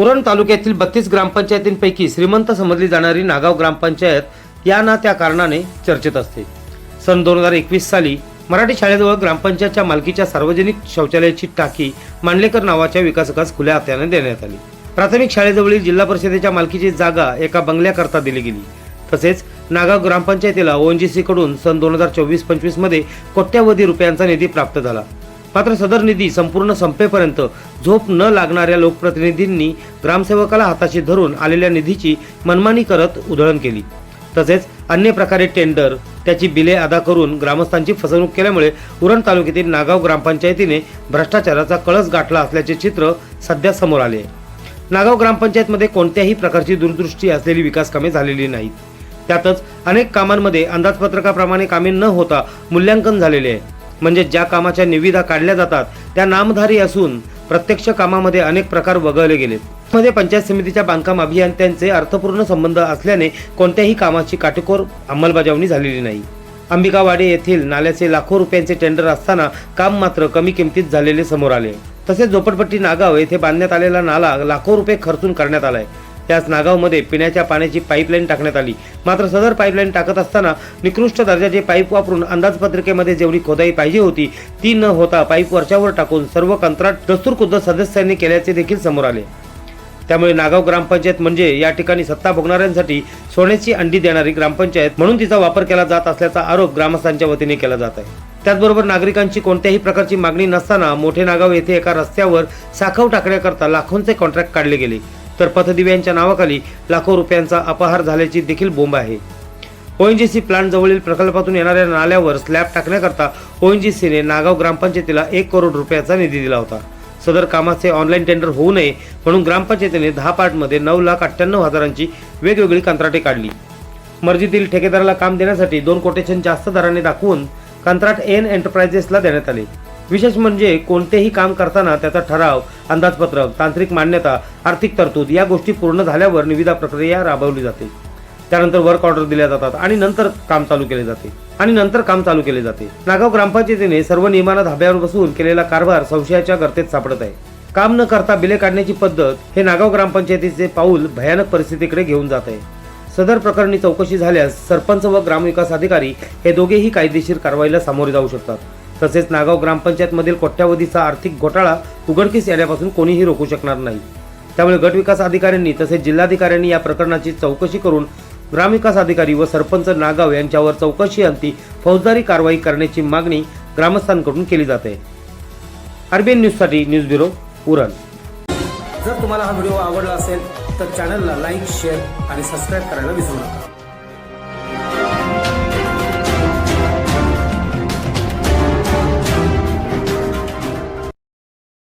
उरण तालुक्यातील बत्तीस ग्रामपंचायतींपैकी श्रीमंत समजली जाणारी नागाव ग्रामपंचायत या ना त्या कारणाने चर्चेत असते. सन दोन हजार एकवीस साली मराठी शाळेजवळ ग्रामपंचायतच्या मालकीच्या सार्वजनिक शौचालयाची टाकी मांडलेकर नावाच्या विकासकास खुल्या हात्याने देण्यात आली. प्राथमिक शाळेजवळील जिल्हा परिषदेच्या मालकीची जागा एका बंगल्याकरता दिली गेली. तसेच नागाव ग्रामपंचायतीला ओएनजीसीकडून सन दोन हजार चोवीस पंचवीसमध्ये कोट्यावधी रुपयांचा निधी प्राप्त झाला. मात्र सदर निधी संपूर्ण संपेपर्यंत झोप न लागणाऱ्या लोकप्रतिनिधींनी ग्रामसेवकाला हाताशी धरून आलेल्या निधीची मनमानी करत उधळण केली. तसेच अन्य प्रकारे टेंडर त्याची बिले अदा करून ग्रामस्थांची फसवणूक केल्यामुळे उरण तालुक्यातील नागाव ग्रामपंचायतीने भ्रष्टाचाराचा कळस गाठला असल्याचे चित्र सध्या समोर आले. आहे नागाव ग्रामपंचायतमध्ये कोणत्याही प्रकारची दूरदृष्टी असलेली विकास कामे झालेली नाहीत. त्यातच अनेक कामांमध्ये अंदाजपत्रकाप्रमाणे कामे न होता मूल्यांकन झालेले आहे. म्हणजे ज्या कामाच्या निविदा काढल्या जातात त्या नामधारी असून प्रत्यक्ष कामामध्ये अनेक प्रकार वगळले गेलेत. मध्ये पंचायत समितीच्या बांधकाम अभियंत्यांचे अर्थपूर्ण संबंध असल्याने कोणत्याही कामाची काटेकोर अंमलबजावणी झालेली नाही. अंबिकावाडी येथील नाल्याचे लाखो रुपयांचे टेंडर असताना काम मात्र कमी किमतीत झालेले समोर आले. तसेच झोपडपट्टी नागाव येथे बांधण्यात आलेला नाला लाखो रुपये खर्चून करण्यात आलाय. त्याच नागावमध्ये पिण्याच्या पाण्याची पाईपलाईन टाकण्यात आली. मात्र सदर पाईपलाईन टाकत असताना निकृष्ट दर्जाचे पाईप वापरून अंदाजपत्रिकेमध्ये जेवढी खोदाई पाहिजे होती ती न होता पाईप वरच्यावर टाकून सर्व कंत्राट दस्तूरखुद्द सदस्यांनी केल्याचे देखील समोर आले. त्यामुळे नागाव ग्रामपंचायत म्हणजे या ठिकाणी सत्ता भोगणाऱ्यांसाठी सोन्याची अंडी देणारी ग्रामपंचायत म्हणून तिचा वापर केला जात असल्याचा आरोप ग्रामस्थांच्या वतीने केला जात आहे. त्याचबरोबर नागरिकांची कोणत्याही प्रकारची मागणी नसताना मोठे नागाव येथे एका रस्त्यावर साखव टाकण्याकरता लाखोंचे कॉन्ट्रॅक्ट काढले गेले. तर पथदिव्यांच्या नावाखाली लाखो रुपयांचा अपहार झाल्याची देखील बोंब आहे. ओएनजीसी प्लांट जवळील प्रकल्पातून येणाऱ्या नाल्यावर स्लॅब टाकण्याकरता ओएनजीसीने नागाव ग्रामपंचायतीला एक करोड रुपयाचा निधी दिला होता. सदर कामाचे ऑनलाईन टेंडर होऊ नये म्हणून ग्रामपंचायतीने दहा पार्टमध्ये नऊ लाख अठ्ठ्याण्णव हजारांची वेगवेगळी कंत्राटे काढली. मर्जीतील ठेकेदाराला काम देण्यासाठी दोन कोटेशन जास्त दराने दाखवून कंत्राट एन एंटरप्राइजेसला देण्यात आले. विशेष म्हणजे कोणतेही काम करताना त्याचा ठराव अंदाजपत्रक तांत्रिक मान्यता आर्थिक तरतूद या गोष्टी पूर्ण झाल्यावर निविदा प्रक्रिया राबवली जाते. त्यानंतर वर्क ऑर्डर दिल्या जातात आणि नंतर काम चालू केले जाते. आणि नंतर काम चालू केले जाते. नागाव ग्रामपंचायतीने सर्व नियमांना धाब्यावर बसून केलेला कारभार संशयाच्या गर्तेत सापडत आहे. काम न करता बिले काढण्याची पद्धत हे नागाव ग्रामपंचायतीचे पाऊल भयानक परिस्थितीकडे घेऊन जात आहे. सदर प्रकरणी चौकशी झाल्यास सरपंच व ग्रामविकास अधिकारी हे दोघेही कायदेशीर कारवाईला सामोरे जाऊ शकतात. तसेच नागाव ग्रामपंचायतमधील कोट्यावधीचा आर्थिक घोटाळा उघडकीस येण्यापासून कोणीही रोखू शकणार नाही. त्यामुळे गटविकास अधिकाऱ्यांनी तसेच जिल्हाधिकाऱ्यांनी या प्रकरणाची चौकशी करून ग्रामविकास अधिकारी व सरपंच नागाव यांच्यावर चौकशी अंती फौजदारी कारवाई करण्याची मागणी ग्रामस्थांकडून केली जाते. आरबीएन न्यूजसाठी न्यूज ब्युरो उरण. जर तुम्हाला हा व्हिडिओ आवडला असेल तर चॅनलला लाईक शेअर आणि सबस्क्राईब करायला विसरू नका.